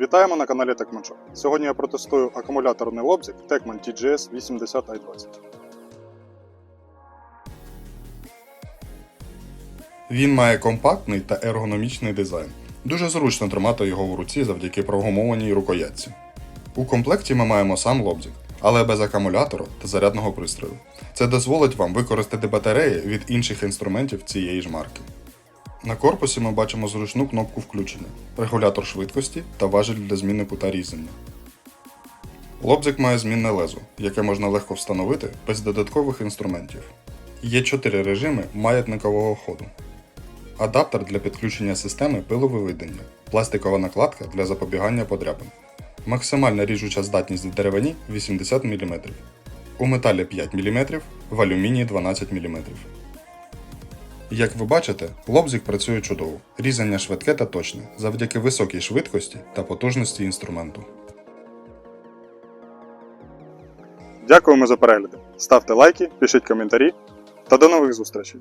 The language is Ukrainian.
Вітаємо на каналі TechManShop. Сьогодні я протестую акумуляторний лобзик Techman TGS 80i20. Він має компактний та ергономічний дизайн. Дуже зручно тримати його в руці завдяки прогумованій рукоятці. У комплекті ми маємо сам лобзик, але без акумулятора та зарядного пристрою. Це дозволить вам використати батареї від інших інструментів цієї ж марки. На корпусі ми бачимо зручну кнопку включення, регулятор швидкості та важіль для зміни кута різання. Лобзик має змінне лезо, яке можна легко встановити без додаткових інструментів. Є 4 режими маятникового ходу. Адаптер для підключення системи пиловиведення, пластикова накладка для запобігання подряпин. Максимальна ріжуча здатність в деревині 80 мм. У металі 5 мм, в алюмінії 12 мм. Як ви бачите, лобзик працює чудово. Різання швидке та точне завдяки високій швидкості та потужності інструменту. Дякуємо за перегляди. Ставте лайки, пишіть коментарі та до нових зустрічей!